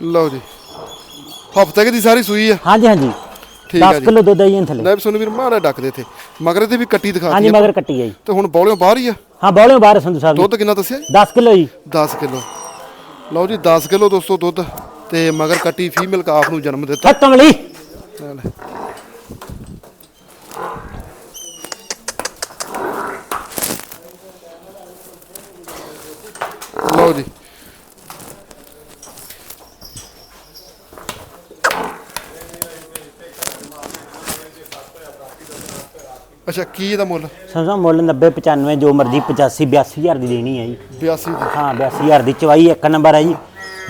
ਲਓ ਜੀ। ਹਫ਼ਤੇ ਦੀ ਸਾਰੀ ਸੂਈ ਆ। ਹਾਂਜੀ ਹਾਂਜੀ। ਠੀਕ ਆ 10 ਜੀ। ਕਿਲੋ ਦੁੱਧ ਆਈ ਥੱਲੇ। ਲੈ ਵੀ ਸੋਨੂੰ ਵੀਰ ਮਾੜਾ ਡੱਕ ਦੇ ਇੱਥੇ। ਮਗਰ ਤੇ ਵੀ ਕੱਟੀ ਦਿਖਾ ਹਾਂਜੀ ਦਿੱਤੀ ਮਗਰ ਕੱਟੀ ਜੀ। ਤੇ ਹੁਣ ਬੌਲਿਓ ਬਾਹਰ ਹੀ ਆ? ਹਾਂ ਬੋਲੇ ਬਾਹਰ ਸੰਧੂ ਸਾਹਿਬ ਦੁੱਧ ਕਿੰਨਾ ਦੱਸਿਆ 10 ਕਿਲੋ ਜੀ। 10 ਕਿਲੋ। ਲਓ ਜੀ 10 ਕਿਲੋ ਦੋਸਤੋ ਦੁੱਧ। ਤੇ ਮਗਰ ਕੱਟੀ ਫੀਮੇਲ ਕਾਫ ਨੂੰ ਜਨਮ ਦਿੱਤਾ। ਖਤਮ ਲਈ। ਲੈ ਲੈ। ਜੀ ਅੱਛਾ ਕੀ ਇਹਦਾ ਮੁੱਲ? ਸੰਸਾ ਮੁੱਲ 90 95 ਜੋ ਮਰਜ਼ੀ 85 82000 ਦੀ ਦੇਣੀ ਹੈ ਜੀ। 82 ਦੀ। ਹਾਂ 82000 ਦੀ ਚਵਾਈ ਇੱਕ ਨੰਬਰ ਹੈ ਜੀ।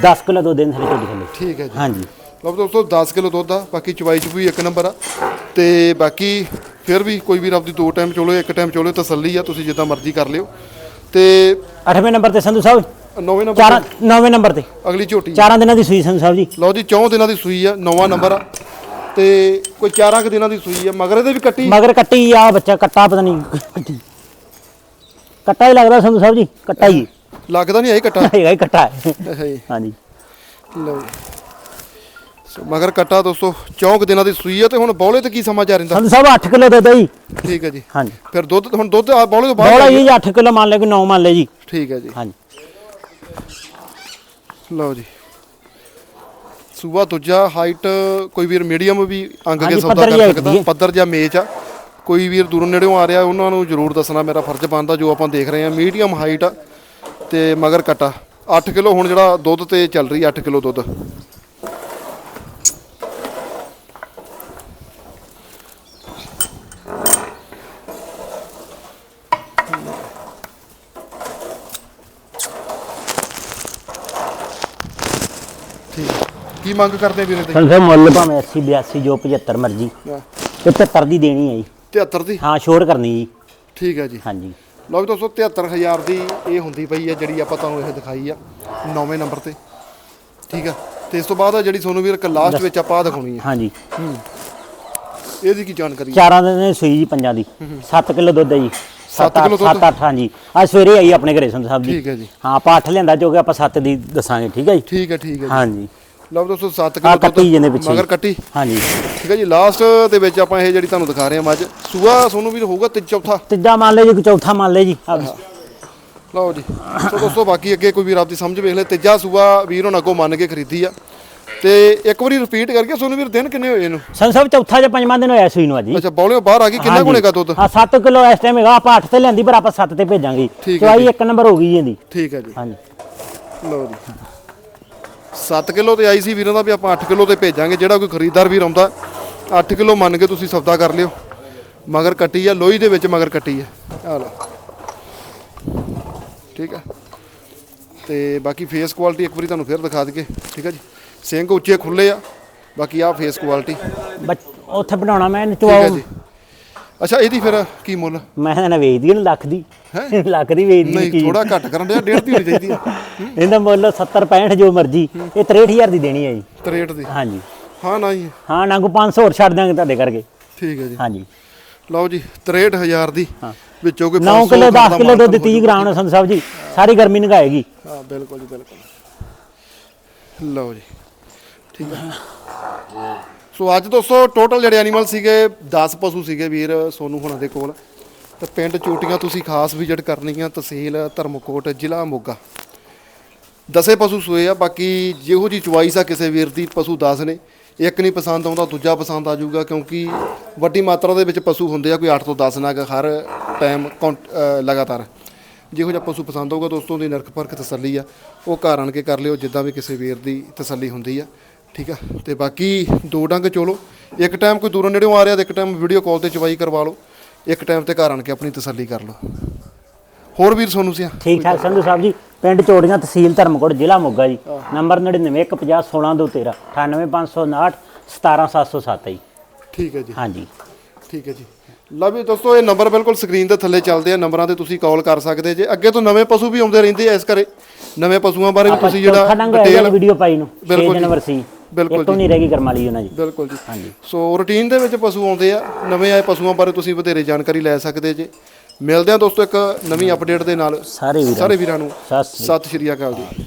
10 ਕਿਲੋ ਦੋ ਦਿਨ ਥਲੇ ਝੋਟੀ ਥੱਲੇ। ਠੀਕ ਹੈ ਜੀ। ਹਾਂਜੀ। ਲਓ ਦੋਸਤੋ 10 ਕਿਲੋ ਦੁੱਧ ਆ ਬਾਕੀ ਚਵਾਈ ਚ ਵੀ ਇੱਕ ਨੰਬਰ ਆ। ਤੇ ਬਾਕੀ ਫਿਰ ਵੀ ਕੋਈ ਵੀਰ ਆਪਦੀ ਦੋ ਟਾਈਮ ਚੋਲੋ ਇੱਕ ਟਾਈਮ ਚੋਲੋ ਤਸੱਲੀ ਆ ਤੁਸੀਂ ਜਿੱਦਾਂ ਮਰਜ਼ੀ ਕਰ ਲਿਓ। ਤੇ 8ਵੇਂ ਨੰਬਰ ਤੇ ਸੰਧੂ ਸਾਹਿਬ। ਨੌਵੇਂ ਨੰਬਰ ਚਾਰਾਂ 9ਵੇਂ ਨੰਬਰ ਤੇ। ਅਗਲੀ ਝੋਟੀ। ਚਾਰਾਂ ਦਿਨਾਂ ਦੀ ਸੂਈ ਸੰਧੂ ਸਾਹਿਬ ਜੀ। ਲਓ ਜੀ ਚੌਂ ਦਿਨਾਂ ਦੀ ਸੂਈ ਆ ਨੌਵਾਂ ਨੰਬਰ ਆ। ਤੇ ਕੋਈ ਚਾਰਾਂ ਕੁ ਦਿਨਾਂ ਦੀ ਸੂਈ ਆ। ਮਗਰ ਇਹਦੇ ਵੀ ਕੱਟੀ? ਮਗਰ ਕੱਟੀ ਆ ਬੱਚਾ ਕੱਟਾ ਪਤਾ ਨਹੀਂ। ਕੱਟੀ। ਕੱਟਾ ਹੀ ਲੱਗਦਾ ਸੰਧੂ ਸਾਹਿਬ ਜੀ ਕੱਟਾ ਹੀ। ਲੱਗਦਾ ਨਹੀਂ ਆਈ ਕੱਟਾ। ਹੈਗਾ ਹੀ ਕੱਟਾ। ਹੈ। ਅੱਛਾ ਜੀ ਹਾਂਜੀ। ਲਓ ਜੀ। ਸੋ ਮਗਰ ਕੱਟਾ ਦੋਸਤੋ ਚੌਂ ਕੁ ਦਿਨਾਂ ਦੀ ਸੂਈ ਆ ਤੇ ਹੁਣ ਬੌਲੇ ਤੇ ਕੀ ਸਮਾਚਾਰ ਰਹਿੰਦਾ ਸੰਧੂ ਸਾਹਿਬ 8 ਕਿਲੋ ਦੇ ਦੋ ਜੀ। ਠੀਕ ਹੈ ਜੀ। ਹਾਂਜੀ। ਫਿਰ ਦੁੱਧ ਹੁਣ ਦੁੱਧ ਆ ਬੌਲੇ ਤੋਂ ਬਾਅਦ ਬੋਲਾ ਜੀ 8 ਕਿਲੋ ਮੰਨ ਲੈ ਕਿ 9 ਮੰਨ ਲੈ ਜੀ। ਠੀਕ ਹੈ ਜੀ। ਹਾਂਜੀ। ਲਓ ਜੀ। ਸੂਬਾ ਦੂਜਾ ਹਾਈਟ ਕੋਈ ਵੀਰ ਮੀਡੀਅਮ ਵੀ ਅੰਗ ਕੇ ਸੌਦਾ ਕਰ ਸਕਦਾ। ਪੱਧਰ ਜਾਂ ਮੇਚ ਆ। ਕੋਈ ਵੀਰ ਦੂਰੋਂ ਨੇੜਿਓਂ ਆ ਰਿਹਾ ਉਹਨਾਂ ਨੂੰ ਜ਼ਰੂਰ ਦੱਸਣਾ ਮੇਰਾ ਫਰਜ਼ ਬਣਦਾ ਜੋ ਆਪਾਂ ਦੇਖ ਰਹੇ ਹਾਂ। ਮੀਡੀਅਮ ਹਾਈਟ ਤੇ ਮਗਰ ਕਟਾ। 8 ਕਿਲੋ ਹੁਣ ਜਿਹੜਾ ਦੁੱਧ ਤੇ ਚੱਲ ਰਹੀ 8 ਕਿਲੋ ਦੁੱਧ। ਮੰਗ ਕਰਦੇ ਵੀਰੇ ਤੇ? ਸਾਹਿਬ ਮੁੱਲ ਭਾਵੇਂ 80 82 ਜੋ 75 ਮਰਜ਼ੀ। ਤੇ 75 ਦੀ ਦੇਣੀ ਹੈ ਜੀ। 73 ਦੀ? ਹਾਂ ਛੋੜ ਕਰਨੀ ਜੀ। ਠੀਕ ਹੈ ਜੀ। ਹਾਂਜੀ। ਲਓ ਵੀ ਦੋਸਤੋ 73000 ਦੀ ਇਹ ਹੁੰਦੀ ਪਈ ਹੈ ਜਿਹੜੀ ਆਪਾਂ ਤੁਹਾਨੂੰ ਇਹ ਦਿਖਾਈ ਆ ਨੌਵੇਂ ਨੰਬਰ ਤੇ। ਠੀਕ ਆ ਤੇ ਇਸ ਤੋਂ ਬਾਅਦ ਆ ਜਿਹੜੀ ਸੋਨੂੰ ਵੀਰ ਲਾਸਟ ਵਿੱਚ ਆਪਾਂ ਦਿਖਾਉਣੀ ਆ ਹਾਂਜੀ। ਇਹਦੀ ਕੀ ਜਾਣਕਾਰੀ? ਚਾਰਾਂ ਦੀ ਸੂਈ ਜੀ ਪੰਜਾਂ ਦੀ। 7 ਕਿਲੋ ਦੁੱਧ ਹੈ ਜੀ। ਸੱਤ ਕਿੱਲੋ ਦੁੱਧ? 7 8 ਹਾਂਜੀ। ਅੱਜ ਸਵੇਰੇ ਆਈ ਆਪਣੇ ਘਰੇ ਸੰਧੂ ਸਾਹਿਬ ਜੀ। ਠੀਕ ਹੈ ਜੀ। ਹਾਂ ਆਪਾਂ 8 ਲਿਆਂਦਾ ਜੋ ਕਿ ਆਪਾਂ 7 ਦੀ ਦੱਸਾਂਗੇ ਠੀਕ ਹੈ ਜੀ? ਠੀਕ ਹੈ ਠੀਕ ਹੈ ਜੀ। ਹਾਂਜੀ। ਲਓ ਵੀ ਦੋਸਤੋ 7 ਆ ਕਿਲੋ ਕੱਟੀ ਜਾਂਦੇ ਪਿੱਛੇ ਮਗਰ ਕੱਟੀ। ਹਾਂਜੀ। ਠੀਕ ਹੈ ਜੀ ਲਾਸਟ ਦੇ ਵਿੱਚ ਆਪਾਂ ਇਹ ਜਿਹੜੀ ਤੁਹਾਨੂੰ ਦਿਖਾ ਰਹੇ ਹਾਂ ਮੱਝ ਸੂਆ ਸੋਨੂੰ ਵੀਰ ਹੋਊਗਾ ਤੇ ਚੌਥਾ। ਤੀਜਾ ਮੰਨ ਲੈ ਜੀ ਕੋਈ ਚੌਥਾ ਮੰਨ ਲੈ ਜੀ। ਆਹ ਲਓ ਜੀ। ਸੋ ਦੋਸਤੋ ਬਾਕੀ ਅੱਗੇ ਕੋਈ ਵੀਰ ਆਪਦੀ ਸਮਝ ਵੇਖ ਲੈ। ਤੀਜਾ ਸੂਆ ਵੀਰ ਹੁਣ ਅੱਗੋਂ ਮੰਨ ਕੇ ਖਰੀਦੀ ਆ। ਤੇ ਇੱਕ ਵਾਰੀ ਰਿਪੀਟ ਕਰਕੇ ਸੋਨੂੰ ਵੀਰ ਦਿਨ ਕਿੰਨੇ ਹੋਏ ਇਹਨੂੰ? ਸੰਧੂ ਸਾਹਿਬ ਚੌਥਾ ਜਾਂ ਪੰਜਵਾਂ ਦਿਨ ਹੋਇਆ ਸੂਈ ਨੂੰ ਅੱਜ ਜੀ ਅੱਛਾ ਬੌਲਿਓ ਬਾਹਰ ਆ ਗਈ ਕਿੰਨਾ ਗੁਣੇਗਾ ਦੁੱਧ? ਹਾਂ 7 ਕਿਲੋ ਇਸ ਟਾਈਮ ਹੈਗਾ ਆਪਾਂ 8 ਤੇ ਲੈਂਦੀ ਪਰ ਆਪਾਂ 7 ਤੇ ਭੇਜਾਂਗੇ। ਠੀਕ ਹੈ ਚਵਾਈ। ਇੱਕ ਨੰਬਰ ਹੋ ਗਈ ਇਹਦੀ। ਠੀਕ ਹੈ ਜੀ। ਹਾਂਜੀ। ਲਓ ਜੀ। 7 ਕਿਲੋ ਤੇ ਆਈ ਸੀ ਵੀਰਾਂ ਦਾ ਵੀ ਆਪਾਂ 8 ਕਿਲੋ ਤੇ ਭੇਜਾਂਗੇ ਜਿਹੜਾ ਕੋਈ ਖਰੀਦਦਾਰ ਵੀਰ ਆਉਂਦਾ 8 ਕਿਲੋ ਮੰਨ ਕੇ ਤੁਸੀਂ ਸੌਦਾ ਕਰ ਲਿਓ। ਮਗਰ ਕੱਟੀ ਆ ਲੋਹੀ ਦੇ ਵਿੱਚ ਮਗਰ ਕੱਟੀ ਆ। ਆ ਲਓ। ਠੀਕ ਆ। ਤੇ ਬਾਕੀ ਫੇਸ ਕੁਆਲਿਟੀ ਇੱਕ ਵਾਰੀ ਤੁਹਾਨੂੰ ਫਿਰ ਦਿਖਾ ਦਈਏ। ਠੀਕ ਆ ਜੀ। ਸਿੰਘ ਉੱਚੇ ਖੁੱਲੇ ਆ। ਬਾਕੀ ਆ ਫੇਸ ਕੁਆਲਿਟੀ ਉੱਥੇ ਬਣਾਉਣਾ ਮੈਂ ਜੀ। ਅੱਛਾ ਇਹਦੀ ਫਿਰ ਕੀ ਮੁੱਲ? ਮੈਂ ਨਾ ਵੇਚਦੀ ਇਹਨੂੰ ਲੱਖ ਦੀ। ਲੱਖ ਦੀ ਵੇਚਦੀ ਨਹੀਂ ਕੀ ਥੋੜਾ ਘੱਟ ਕਰਨ ਦੇ ਡੇਢ ਦੀ ਹੋਣੀ ਚਾਹੀਦੀ ਆ। ਇਹਦਾ ਮੁੱਲ 70 65 ਜੋ ਮਰਜ਼ੀ ਇਹ 63000 ਦੀ ਦੇਣੀ ਹੈ ਜੀ। 63 ਦੀ? ਹਾਂਜੀ। ਹਾਂ ਨਾ ਜੀ। ਹਾਂ ਨਾਂਗੂ 500 ਹੋਰ ਛੱਡ ਦਾਂਗੇ ਤੁਹਾਡੇ ਕਰਕੇ। ਠੀਕ ਹੈ ਜੀ। ਹਾਂਜੀ। ਲਓ ਜੀ 63000 ਦੀ ਵਿੱਚੋਂ ਕੋਈ 9 500 ਕਿਲੋ ਦਾ 10 ਕਿਲੋ ਦੁੱਧ ਮਾਨਤਾਨ 30 ਗ੍ਰਾਮ ਨੇ ਸੰਤ ਸਾਹਿਬ ਜੀ ਸਾਰੀ ਗਰਮੀ ਨਗਾਏਗੀ। ਹਾਂ ਬਿਲਕੁਲ ਜੀ ਬਿਲਕੁਲ। ਲਓ ਜੀ। ਠੀਕ ਹੈ। ਸੋ ਅੱਜ ਦੋਸਤੋ ਟੋਟਲ ਜਿਹੜੇ ਐਨੀਮਲ ਸੀਗੇ 10 ਪਸ਼ੂ ਸੀਗੇ ਵੀਰ, ਸੋਨੂ ਹੁਣਾਂ ਦੇ ਕੋਲ। ਤੇ ਪਿੰਡ ਚੋਟੀਆਂ ਤੁਸੀਂ ਖਾਸ ਵਿਜ਼ਿਟ ਕਰਨੀਆਂ, ਤਹਿਸੀਲ ਧਰਮਕੋਟ, ਜ਼ਿਲ੍ਹਾ ਮੋਗਾ। ਦਸੇ ਪਸ਼ੂ ਸੋਏ ਆ, ਬਾਕੀ ਜਿਹੋ ਜੀ ਚੁਆਈਸ ਆ ਕਿਸੇ ਵੀਰ ਦੀ, ਪਸ਼ੂ 10 ਨੇ। ਇੱਕ ਨਹੀਂ ਪਸੰਦ ਆਉਂਦਾ, ਦੂਜਾ ਪਸੰਦ ਆ ਜਾਊਗਾ, ਕਿਉਂਕਿ ਵੱਡੀ ਮਾਤਰਾ ਦੇ ਵਿੱਚ ਪਸ਼ੂ ਹੁੰਦੇ ਆ, ਕੋਈ 8 ਤੋਂ 10 ਨਗ ਹਰ ਟਾਈਮ ਲਗਾਤਾਰ। ਜਿਹੋ ਜਿਹਾ ਪਸ਼ੂ ਪਸੰਦ ਆਊਗਾ, ਦੋਸਤੋ ਦੀ ਨਰਕ ਪਰਖ ਤਸੱਲੀ ਆ। ਉਹ ਘਰ ਆਣ ਕੇ ਕਰ ਲਿਓ, ਜਿੱਦਾਂ ਵੀ ਕਿਸੇ ਵੀਰ ਦੀ ਤਸੱਲੀ ਹੁੰਦੀ ਆ। ਠੀਕ ਆ? ਤੇ ਬਾਕੀ ਦੋ ਡੰਗ ਚੋਲੋ। ਇੱਕ ਟਾਈਮ ਕੋਈ ਦੂਰੋਂ ਨੇੜਿਓਂ ਆ ਰਿਹਾ ਤੇ ਇੱਕ ਟਾਈਮ ਵੀਡੀਓ ਕਾਲ ਤੇ ਚਵਾਈ ਕਰਵਾ ਲਓ। ਇੱਕ ਟਾਈਮ ਤੇ ਘਰ ਆਣ ਕੇ ਆਪਣੀ ਤਸੱਲੀ ਕਰ ਲਓ। ਹੋਰ ਵੀਰ ਸੋਨੂੰ ਸਿਆ? ਠੀਕ ਠਾਕ ਸੰਧੂ ਸਾਹਿਬ ਜੀ। ਪਿੰਡ ਚੋੜੀਆਂ ਤਹਿਸੀਲ ਧਰਮਕੋਟ ਜ਼ਿਲ੍ਹਾ ਮੋਗਾ ਜੀ। ਨੰਬਰ 9915016213 98559 17707 ਜੀ ਠੀਕ ਹੈ ਜੀ। ਹਾਂਜੀ। ਠੀਕ ਹੈ ਜੀ। ਲਓ ਵੀ ਦੋਸਤੋ ਇਹ ਨੰਬਰ ਬਿਲਕੁਲ ਸਕਰੀਨ ਦੇ ਥੱਲੇ ਚੱਲਦੇ ਆ। ਨੰਬਰਾਂ ਤੇ ਤੁਸੀਂ ਕਾਲ ਕਰ ਸਕਦੇ ਜੇ। ਅੱਗੇ ਤੋਂ ਨਵੇਂ ਪਸ਼ੂ ਵੀ ਆਉਂਦੇ ਰਹਿੰਦੇ ਆ ਇਸ ਕਰੇ ਨਵੇਂ ਪਸ਼ੂਆਂ ਬਾਰੇ ਵੀ ਤੁਸੀਂ ਜਿਹੜਾ ਡਿਟੇਲ ਵੀਡੀਓ ਪਾਈ ਨੂੰ 6 ਬਿਲਕੁਲ ਜੀ। ਜਨਵਰੀ ਸੀ। ਬਿਲਕੁਲ ਇੱਕ ਤੋਂ ਨਹੀਂ ਰਹਿ ਗਈ ਕਰਮ ਵਾਲੀ ਉਹਨਾਂ ਜੀ ਬਿਲਕੁਲ ਜੀ। ਹਾਂਜੀ। ਸੋ ਰੂਟੀਨ ਦੇ ਵਿੱਚ ਪਸ਼ੂ ਆਉਂਦੇ ਆ ਨਵੇਂ ਆਏ ਪਸ਼ੂਆਂ ਬਾਰੇ ਤੁਸੀਂ ਵਧੇਰੇ ਜਾਣਕਾਰੀ ਲੈ ਸਕਦੇ ਜੇ। ਮਿਲਦੇ ਆ ਦੋਸਤੋ ਇੱਕ ਨਵੀਂ ਅਪਡੇਟ ਦੇ ਨਾਲ। ਸਾਰੇ ਵੀਰਾਂ ਸਾਰੇ ਵੀਰਾਂ ਨੂੰ। ਸਤਿ ਸ੍ਰੀ ਸਤਿ ਸ਼੍ਰੀ ਅਕਾਲ ਜੀ।